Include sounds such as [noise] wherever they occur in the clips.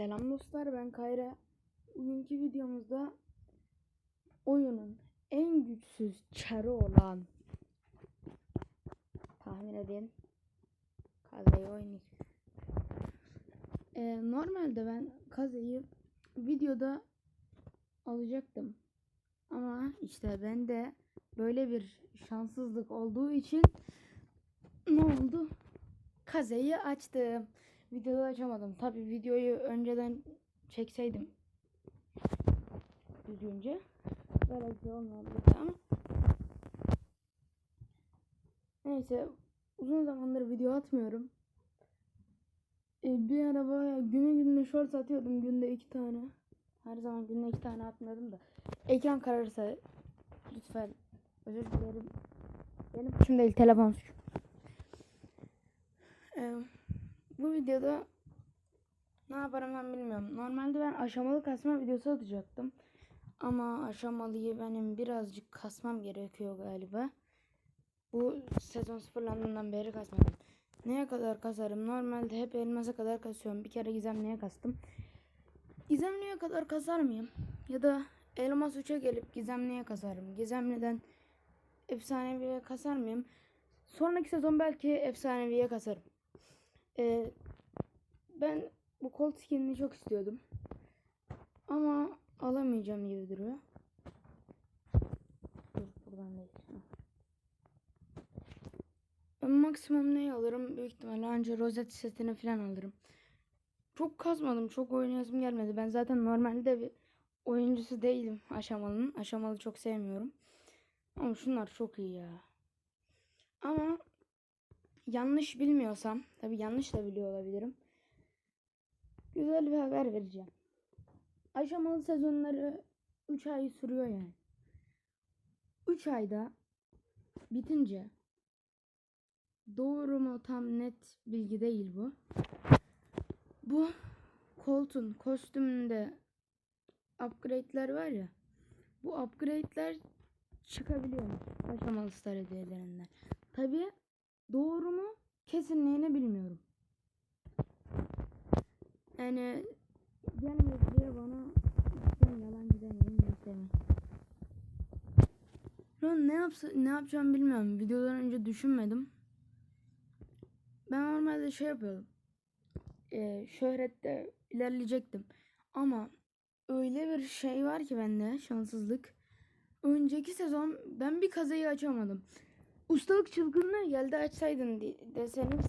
Selam dostlar ben Kayra. Bugünkü videomuzda oyunun en güçsüz çarı olan tahmin edin Kaze'yi oynayayım. Ee, normalde ben Kaze'yi videoda alacaktım. Ama işte bende böyle bir şanssızlık olduğu için ne oldu? Kaze'yi açtım. Videoda açamadım. Tabi videoyu önceden çekseydim düzgünce belki olmayabilirdi ama neyse uzun zamandır video atmıyorum. Ee, bir ara bayağı günü gününe short atıyordum günde iki tane. Her zaman günde iki tane atmıyordum da. Ekran kararırsa lütfen özür dilerim. Benim suçum değil telefon suçum. Ee, bu videoda ne yaparım ben bilmiyorum. Normalde ben aşamalı kasma videosu atacaktım. Ama aşamalıyı benim birazcık kasmam gerekiyor galiba. Bu sezon sıfırlandığından beri kasmadım. Neye kadar kasarım? Normalde hep elmasa kadar kasıyorum. Bir kere gizemliğe kastım. Gizemliğe kadar kasar mıyım? Ya da elmas 3'e gelip gizemliğe kasarım. Gizemliden efsaneviye kasar mıyım? Sonraki sezon belki efsaneviye kasarım. Ee, ben bu Colt skinini çok istiyordum. Ama alamayacağım gibi duruyor. Dur buradan değil. Ben maksimum ne alırım? Büyük ihtimalle anca rozet setini falan alırım. Çok kasmadım. Çok oynayasım gelmedi. Ben zaten normalde bir oyuncusu değilim aşamalının. Aşamalı çok sevmiyorum. Ama şunlar çok iyi ya. Ama yanlış bilmiyorsam, tabi yanlış da biliyor olabilirim. Güzel bir haber vereceğim. Aşamalı sezonları 3 ay sürüyor yani. 3 ayda bitince doğru mu tam net bilgi değil bu. Bu koltuğun kostümünde upgrade'ler var ya. Bu upgrade'ler çıkabiliyor aşamalı star hediyelerinden. Tabi doğru mu kesinliğini bilmiyorum. Yani gelmez diye bana ben yalancı demeyin istemeyin. Şu ne yapsa ne yapacağım bilmiyorum. Videodan önce düşünmedim. Ben normalde şey yapıyordum. Ee, şöhrette ilerleyecektim. Ama öyle bir şey var ki bende şanssızlık. Önceki sezon ben bir kazayı açamadım. Ustalık çılgınlığı geldi açsaydın de- deseniz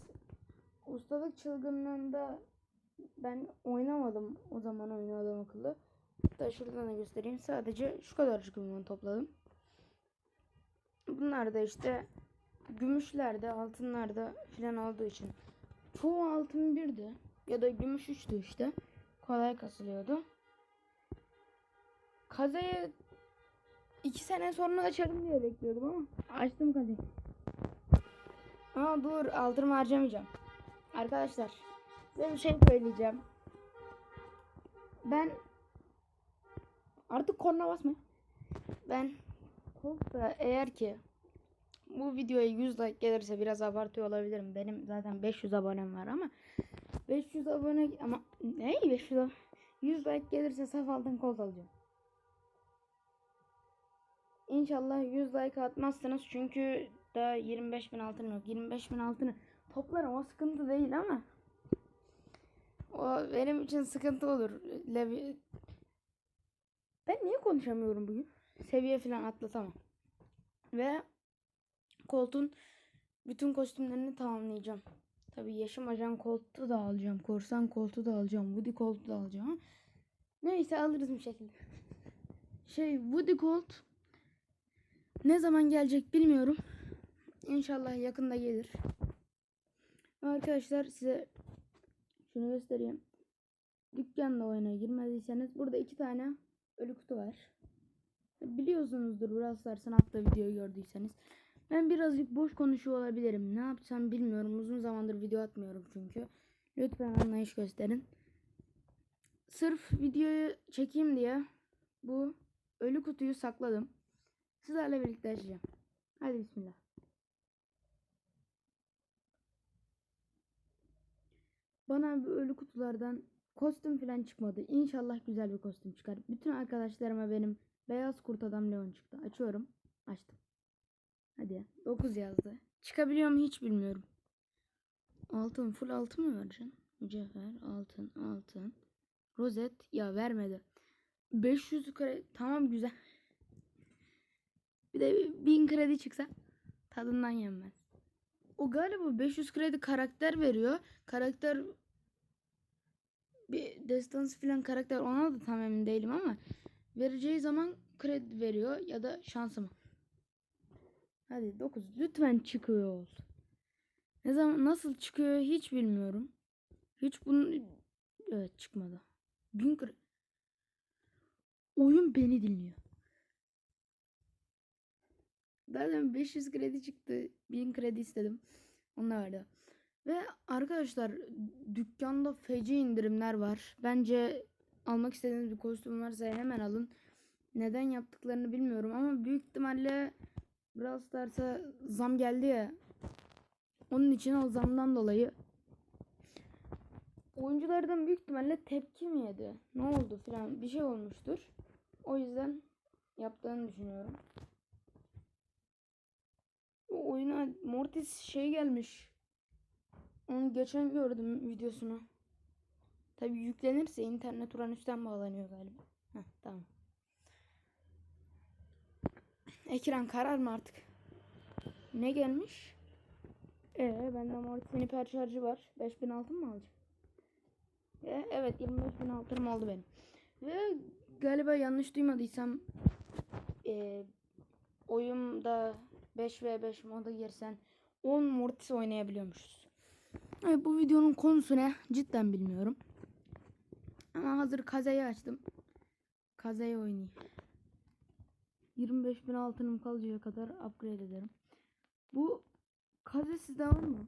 ustalık çılgınlığında ben oynamadım o zaman oynadım akıllı. Hatta şuradan da göstereyim. Sadece şu kadarcık ünvan topladım. Bunlar da işte gümüşlerde, altınlarda filan olduğu için. Çoğu altın birdi. Ya da gümüş üçtü işte. Kolay kasılıyordu. Kazayı iki sene sonra açarım diye bekliyordum ama açtım kazayı. Aa dur aldırma harcamayacağım. Arkadaşlar size bir şey söyleyeceğim. Ben artık korna basma. Ben Colt'ta eğer ki bu videoya 100 like gelirse biraz abartıyor olabilirim. Benim zaten 500 abonem var ama 500 abone ama ne 500 abone? 100 like gelirse saf altın Colt alacağım. İnşallah 100 like atmazsınız çünkü daha 25 bin altınım yok. 25 bin altını toplarım o sıkıntı değil ama o benim için sıkıntı olur. Levi... Ben niye konuşamıyorum bugün? Seviye falan atlatamam. Ve Colt'un bütün kostümlerini tamamlayacağım. Tabii yaşım ajan koltuğu da alacağım. Korsan koltuğu da alacağım. Woody koltuğu da alacağım. Neyse alırız bir şekilde. [laughs] Şey Woody Colt ne zaman gelecek bilmiyorum. İnşallah yakında gelir. Arkadaşlar size şunu göstereyim. Dükkanda oyuna girmediyseniz burada iki tane ölü kutu var. Biliyorsunuzdur Brawl Stars'ın attığı videoyu gördüyseniz. Ben birazcık boş konuşuyor olabilirim. Ne yapsam bilmiyorum. Uzun zamandır video atmıyorum çünkü. Lütfen anlayış gösterin. Sırf videoyu çekeyim diye bu ölü kutuyu sakladım. Sizlerle birlikte açacağım. Hadi bismillah. Bana ölü kutulardan kostüm falan çıkmadı. İnşallah güzel bir kostüm çıkar. Bütün arkadaşlarıma benim beyaz kurt adam Leon çıktı. Açıyorum. Açtım. Hadi ya. 9 yazdı. Çıkabiliyor mu hiç bilmiyorum. Altın. Full altın mı vereceksin? Mücevher. Altın. Altın. Rozet. Ya vermedi. 500 kredi. Tamam güzel. Bir de 1000 kredi çıksa tadından yenmez. O galiba 500 kredi karakter veriyor. Karakter bir destansı falan karakter ona da tam emin değilim ama vereceği zaman kredi veriyor ya da şansı mı? Hadi 9 lütfen çıkıyor olsun. Ne zaman nasıl çıkıyor hiç bilmiyorum. Hiç bunun evet çıkmadı. Bin kredi. Oyun beni dinliyor. Zaten 500 kredi çıktı. 1000 kredi istedim. Onlar da. Ve arkadaşlar dükkanda feci indirimler var. Bence almak istediğiniz bir kostüm varsa hemen alın. Neden yaptıklarını bilmiyorum ama büyük ihtimalle Brawl Stars'a zam geldi ya. Onun için o zamdan dolayı oyunculardan büyük ihtimalle tepki mi yedi? Ne oldu filan bir şey olmuştur. O yüzden yaptığını düşünüyorum. Oyuna Mortis şey gelmiş. Onu geçen gördüm videosunu. Tabi yüklenirse internet Uranüs'ten bağlanıyor galiba. Heh, tamam. Ekran karar mı artık? Ne gelmiş? Ee, bende Mortis'in hiper şarjı var. 5000 altın mı alacağım? Ee, evet 25 bin altınım oldu benim. Ve galiba yanlış duymadıysam e, oyunda 5v5 moda girsen 10 Mortis oynayabiliyormuşuz. Evet, bu videonun konusu ne? Cidden bilmiyorum. Ama hazır Kaze'yi açtım. Kaze'yi oynayayım. 25 bin altınım kalıcıya kadar upgrade ederim. Bu Kaze sizde var mı?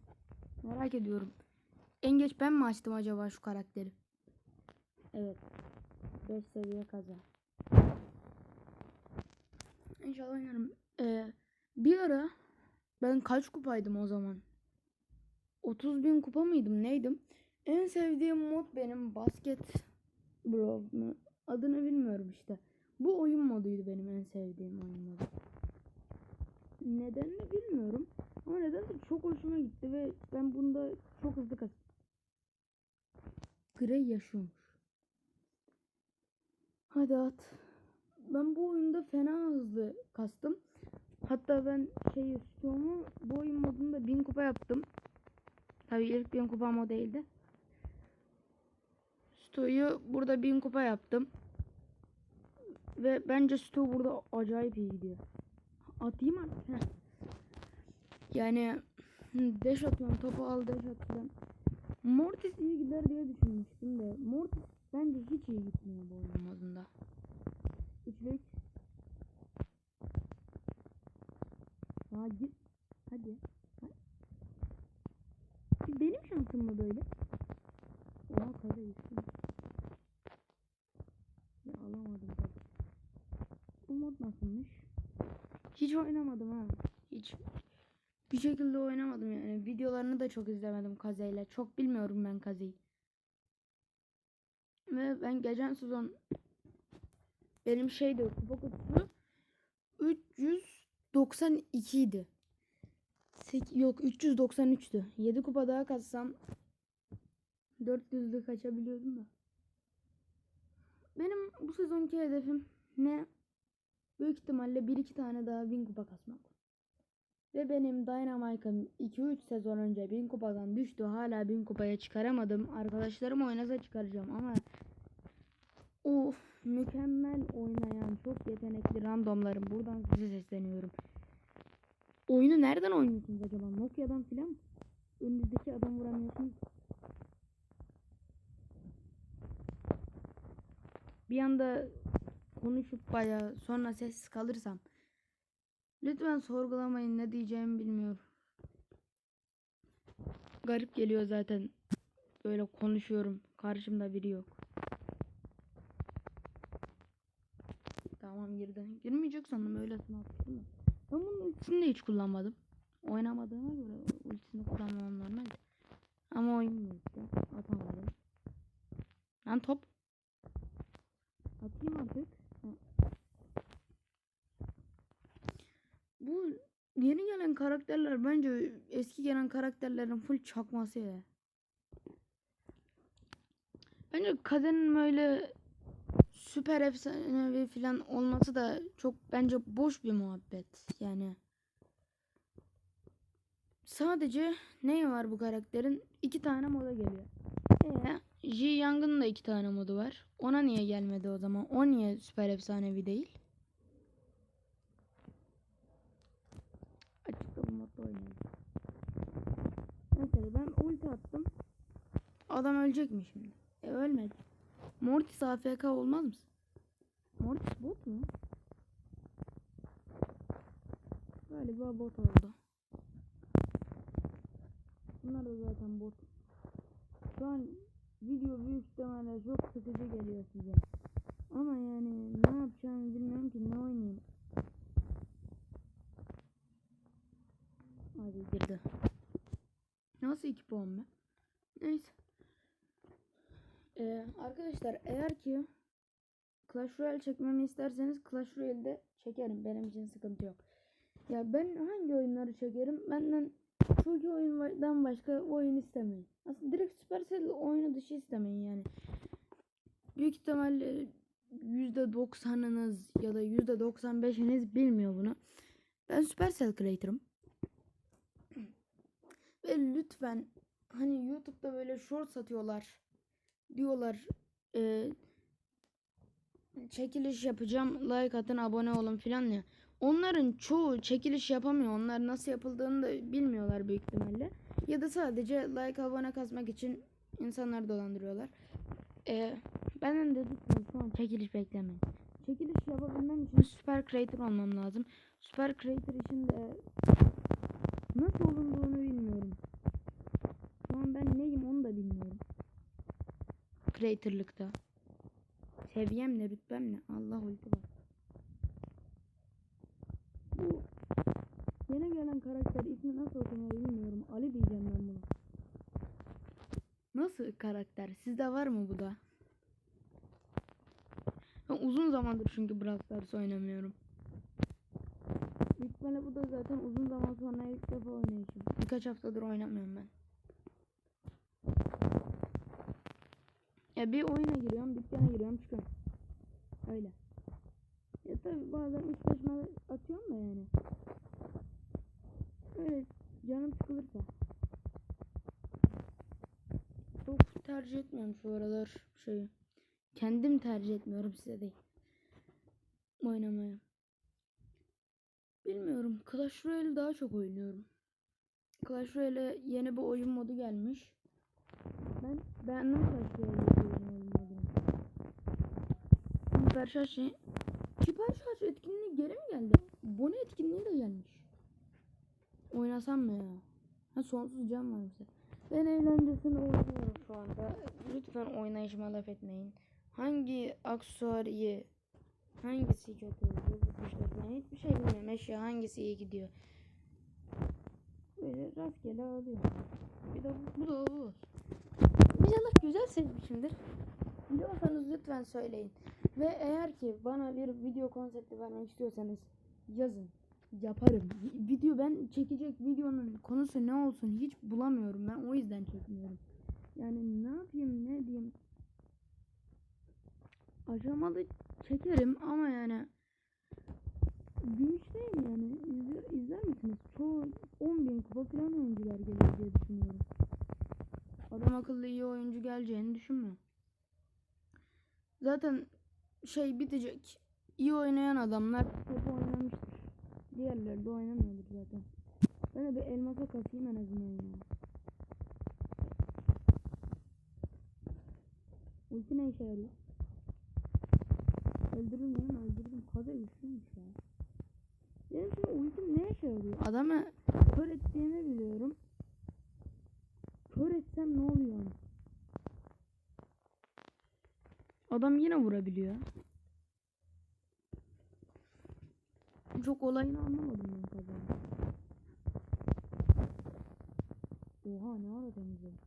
Merak ediyorum. En geç ben mi açtım acaba şu karakteri? Evet. 5 seviye Kaze. İnşallah oynarım. Ee, bir ara ben kaç kupaydım o zaman? 30 bin kupa mıydım neydim? En sevdiğim mod benim basket bro mu? Adını bilmiyorum işte. Bu oyun moduydu benim en sevdiğim oyun modu. Nedenini bilmiyorum. Ama nedense çok hoşuma gitti ve ben bunda çok hızlı kas. Grey yaşıyormuş. Hadi at. Ben bu oyunda fena hızlı kastım. Hatta ben şey istiyorum. Bu oyun modunda 1000 kupa yaptım. Tabii ilk 1000 kupam o değildi. Stu'yu burada 1000 kupa yaptım. Ve bence Stu burada acayip iyi gidiyor. Atayım artık. Yani deş atıyorum. Topu al deş atıyorum. Mortis iyi gider diye düşünmüştüm de. Mortis bence hiç iyi gitmiyor bu oyun modunda. 3 Hayır. Hadi. Hadi. Benim şansım mı böyle? Ya kaza gitsin. Ya alamadım tabi. Bu mod nasılmış? Hiç oynamadım ha. Hiç. Bir şekilde oynamadım yani. Videolarını da çok izlemedim kazayla. Çok bilmiyorum ben kazayı. Ve ben geçen sezon benim şeydi kupa kutusu 300 392 idi. Sek- yok 393'tü. 7 kupa daha katsam 400'lü kaçabiliyordum da. Benim bu sezonki hedefim ne? Büyük ihtimalle 1-2 tane daha 1000 kupa kasmak. Ve benim Dynamite'ım 2-3 sezon önce 1000 kupadan düştü. Hala 1000 kupaya çıkaramadım. Arkadaşlarım oynasa çıkaracağım ama Of mükemmel oynayan çok yetenekli randomlarım. Buradan size sesleniyorum. Oyunu nereden oynuyorsunuz acaba? Nokia'dan filan? Önünüzdeki adam vuramıyorsunuz. Bir anda konuşup bayağı sonra sessiz kalırsam lütfen sorgulamayın ne diyeceğimi bilmiyorum. Garip geliyor zaten. Böyle konuşuyorum. Karşımda biri yok. Tamam girdi. Girmeyecek sandım öylesine attım da. Ben bunun ultisini de hiç kullanmadım. Oynamadığıma göre ultisini kullanmam normal. Ama oynuyor işte. Atamadım. Lan top. Atayım artık. Bu yeni gelen karakterler bence eski gelen karakterlerin full çakması ya. Bence Kaden'in böyle süper efsanevi falan olması da çok bence boş bir muhabbet. Yani sadece ne var bu karakterin? iki tane moda geliyor. Ee, Ji Young'ın da iki tane modu var. Ona niye gelmedi o zaman? O niye süper efsanevi değil? Açıkta bu modda oynayalım. Mesela ben ulti attım. Adam ölecek mi şimdi? E ölmedi. Mortis AFK olmaz mısın? Mortis bot mu? Galiba bot oldu. Bunlar da zaten bot. Şu an video büyük ihtimalle çok sıkıcı geliyor size. Ama yani ne yapacağımı bilmiyorum ki ne oynayayım. Hadi girdi. Nasıl iki puan be? Neyse. Ee, arkadaşlar eğer ki Clash Royale çekmemi isterseniz Clash Royale'de çekerim. Benim için sıkıntı yok. Ya ben hangi oyunları çekerim? Benden iki oyundan başka oyun istemeyin. Aslında direkt Supercell oyunu dışı istemeyin yani. Büyük ihtimalle %90'ınız ya da %95'iniz bilmiyor bunu. Ben Supercell Creator'ım. Ve lütfen hani YouTube'da böyle short satıyorlar. Diyorlar e, çekiliş yapacağım like atın abone olun filan ya. Onların çoğu çekiliş yapamıyor. Onlar nasıl yapıldığını da bilmiyorlar büyük ihtimalle. Ya da sadece like abone kasmak için insanları dolandırıyorlar. Ee, benden de lütfen şu an çekiliş beklemeyin. Çekiliş yapabilmem için süper creator olmam lazım. Süper creator için de nasıl olunduğunu bilmiyorum. Şu an ben neyim onu da bilmiyorum. Creator'lıkta. Seviyem ne rütbem ne? Allah ulti var. Bu yeni gelen karakter ismi nasıl okunuyor bilmiyorum. Ali diyeceğim ben buna. Nasıl karakter? Sizde var mı bu da? Ben uzun zamandır çünkü Brawl Stars oynamıyorum. Büyük bu da zaten uzun zaman sonra ilk defa oynayışım. Birkaç haftadır oynamıyorum ben. Ya bir oyuna giriyorum, dükkana giriyorum, çıkıyorum. Öyle. Ya tabi bazen üç başıma atıyorum da yani. Öyle canım sıkılırsa. Çok tercih etmiyorum şu aralar şeyi. Kendim tercih etmiyorum size değil. Oynamaya. Bilmiyorum. Clash Royale daha çok oynuyorum. Clash Royale'e yeni bir oyun modu gelmiş. Ben beğendim Clash Royale'e oyun modunu. Süper şarj Süper şarj etkinliği geri mi geldi? Bone etkinliği de gelmiş. Oynasam mı ya? Ha sonsuz can var mesela. Ben eğlencesine oynuyorum şu anda. Lütfen oynayışıma laf etmeyin. Hangi aksesuar iyi? Hangisi kötü? Bozuk işletme. Hiçbir şey bilmiyorum. Eşya hangisi iyi gidiyor. Böyle rastgele alıyorum. Bir de bu, bu da bu. İnşallah güzel seçmişimdir. Biliyorsanız lütfen söyleyin. Ve eğer ki bana bir video konsepti vermek istiyorsanız yazın. Yaparım. Video ben çekecek videonun konusu ne olsun hiç bulamıyorum. Ben o yüzden çekmiyorum. Yani ne yapayım ne diyeyim. Aşamalı çekerim ama yani gümüşteyim yani. İzler, izler misiniz? Çoğu 10 bin kupa falan oyuncular geliyor diye düşünüyorum. Adam akıllı iyi oyuncu geleceğini düşünmüyorum. Zaten şey bitecek. İyi oynayan adamlar hep oynamıştır. Diğerleri de oynamıyordur zaten. Ben de bir elmasa kasayım en azından ya. Ulti ne işe yarıyor? Öldürür müyüm? Öldürdüm. Kaza güçlüymüş ya. Benim şimdi ultim ne işe yarıyor? Adamı kör ettiğimi biliyorum. Kör etsem ne oluyor? ona? Adam yine vurabiliyor. Çok olayını anlamadım ben kazanı. Oha ne ara temizledim.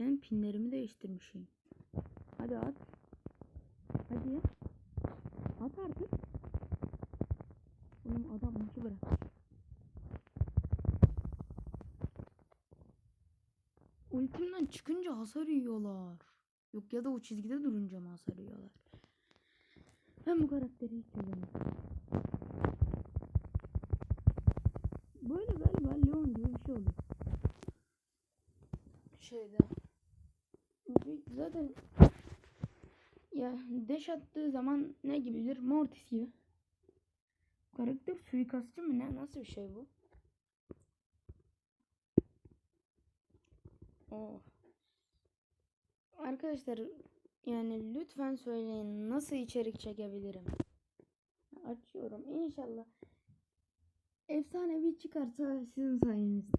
Ben pinlerimi değiştirmişim. Hadi at. Hadi. At artık. Oğlum adam maçı bırak. Ultimden çıkınca hasar yiyorlar. Yok ya da o çizgide durunca mı hasar yiyorlar? Ben bu karakteri hiç çözemiyorum. Böyle galiba Leon gibi bir şey oluyor. Şeyde. Zaten ya deş attığı zaman ne gibidir? Mortis gibi. Karakter suikastçı mı ne? Nasıl bir şey bu? Oh. Arkadaşlar yani lütfen söyleyin nasıl içerik çekebilirim? Açıyorum inşallah. Efsanevi çıkarsa sizin sayenizde.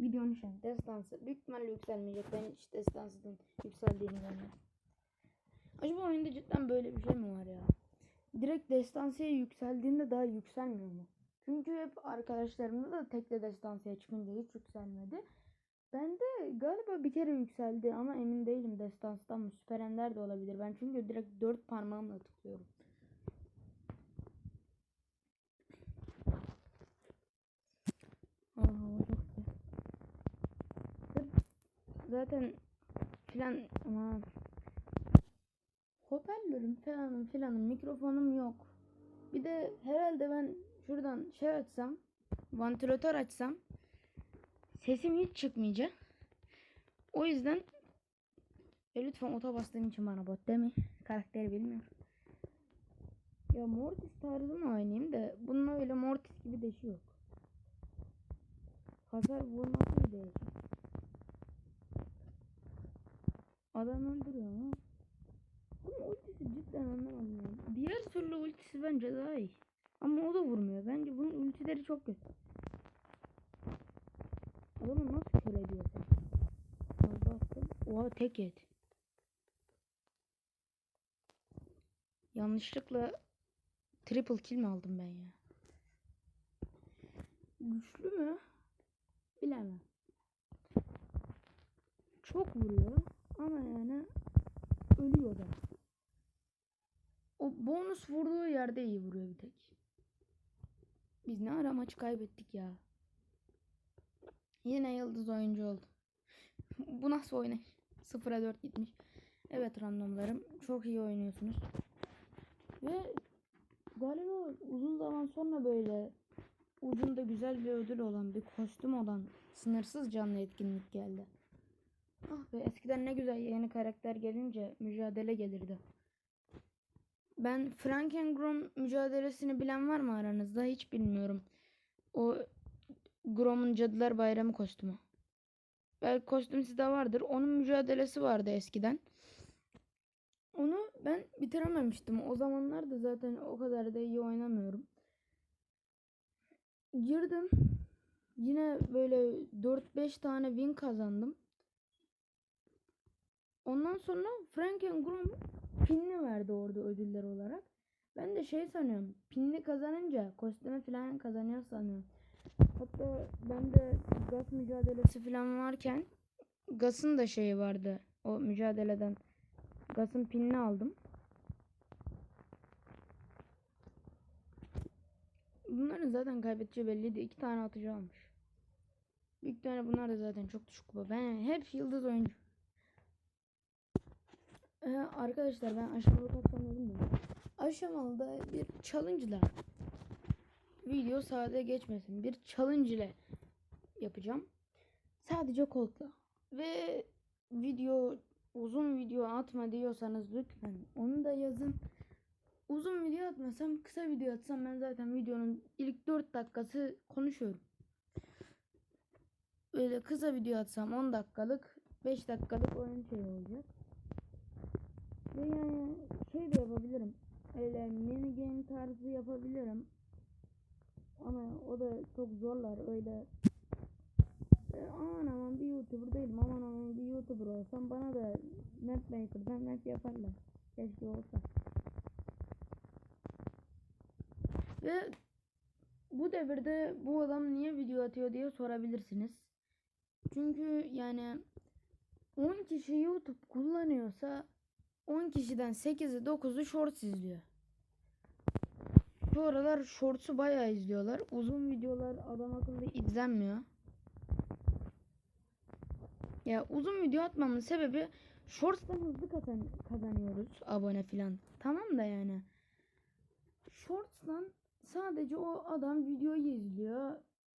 Videonun şu an destansı. Büyük ihtimalle yükselmeyecek. Ben hiç destansının yükseldiğini görmedim. Acaba oyunda cidden böyle bir şey mi var ya? Direkt destansıya yükseldiğinde daha yükselmiyor mu? Çünkü hep arkadaşlarımda da tekle destansıya çıkınca hiç yükselmedi. Bende galiba bir kere yükseldi ama emin değilim destanstan mı? Süper Ender de olabilir. Ben çünkü direkt dört parmağımla tıklıyorum. Zaten filan aman hoparlörüm falanım filanım mikrofonum yok. Bir de herhalde ben şuradan şey açsam vantilatör açsam sesim hiç çıkmayacak. O yüzden ya lütfen ota bastığın için bana bot deme. Karakteri bilmiyorum. Ya Mortis tarzı mı oynayayım da bunun öyle Mortis gibi deşi yok. Hasar vurması bir değişik. Adam öldürüyor ama. Ama ultisi cidden anlamadım ya. Diğer türlü ultisi bence daha iyi. Ama o da vurmuyor. Bence bunun ultileri çok kötü. Adamı nasıl kör ediyorsun? Baktım. Oha tek et. Yanlışlıkla triple kill mi aldım ben ya? Güçlü mü? Bilemem. Çok vuruyor ama yani ölüyor da. O bonus vurduğu yerde iyi vuruyor bir tek. Biz ne ara maçı kaybettik ya. Yine yıldız oyuncu oldu. [laughs] Bu nasıl oynay? 0'a 4 gitmiş. Evet randomlarım. Çok iyi oynuyorsunuz. Ve galiba uzun zaman sonra böyle ucunda güzel bir ödül olan bir kostüm olan sınırsız canlı etkinlik geldi. Ah be eskiden ne güzel yeni karakter gelince mücadele gelirdi. Ben Frankengrom mücadelesini bilen var mı aranızda? Hiç bilmiyorum. O Grom'un Cadılar Bayramı kostümü. Belki kostüm sizde vardır. Onun mücadelesi vardı eskiden. Onu ben bitirememiştim. O zamanlar da zaten o kadar da iyi oynamıyorum. Girdim. Yine böyle 4-5 tane win kazandım. Ondan sonra Frankengrom pinli verdi orada ödüller olarak. Ben de şey sanıyorum. Pinli kazanınca kostümü falan kazanıyor sanıyorum. Hatta ben de gaz mücadelesi falan varken Gas'ın da şeyi vardı. O mücadeleden. Gas'ın pinini aldım. Bunların zaten kaybedeceği belliydi. İki tane atıcı almış. Büyük tane bunlar da zaten çok düşük kupa. Ben hep yıldız oyuncu. Ee, arkadaşlar ben aşamalı da. Aşamalıda bir challenge video sade geçmesin. Bir challenge ile yapacağım. Sadece koltukla. Ve video uzun video atma diyorsanız lütfen onu da yazın. Uzun video atmasam kısa video atsam ben zaten videonun ilk 4 dakikası konuşuyorum. Böyle kısa video atsam 10 dakikalık 5 dakikalık oyun şey olacak. Ve yani şey de yapabilirim. Öyle mini game tarzı yapabilirim. Ama o da çok zorlar öyle. E, aman aman bir YouTuber değilim. Aman aman bir YouTuber olsam bana da map maker'dan map yaparlar. Keşke olsa. Ve bu devirde bu adam niye video atıyor diye sorabilirsiniz. Çünkü yani 10 kişi YouTube kullanıyorsa 10 kişiden 8'i 9'u Shorts izliyor. Bu aralar Shorts'u bayağı izliyorlar. Uzun videolar adam akıllı izlenmiyor. Ya uzun video atmamın sebebi Shorts'tan hızlı kazan kazanıyoruz abone filan. Tamam da yani. Shorts'tan sadece o adam videoyu izliyor,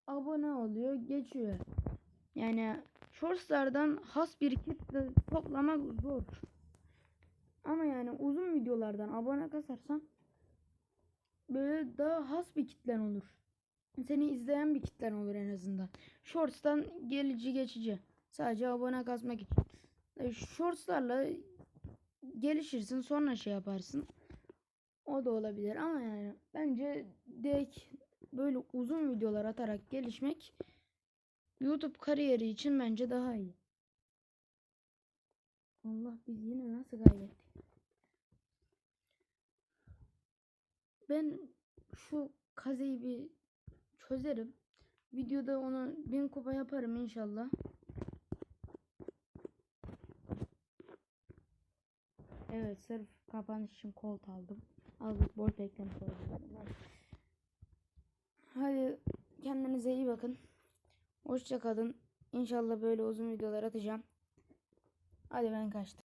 abone oluyor, geçiyor. Yani Shorts'lardan has bir kitle toplamak zor. Ama yani uzun videolardan abone kasarsan böyle daha has bir kitlen olur. Seni izleyen bir kitlen olur en azından. Shorts'tan gelici geçici. Sadece abone kasmak için. E, Shorts'larla gelişirsin sonra şey yaparsın. O da olabilir ama yani bence direkt böyle uzun videolar atarak gelişmek YouTube kariyeri için bence daha iyi. Allah biz yine nasıl kaybettik? Ben şu kazeyi bir çözerim. Videoda onu bin kupa yaparım inşallah. Evet sırf kapanış için kolt aldım. Aldık bol beklemiş. Hadi kendinize iyi bakın. Hoşça kalın. İnşallah böyle uzun videolar atacağım. Hadi ben kaçtım.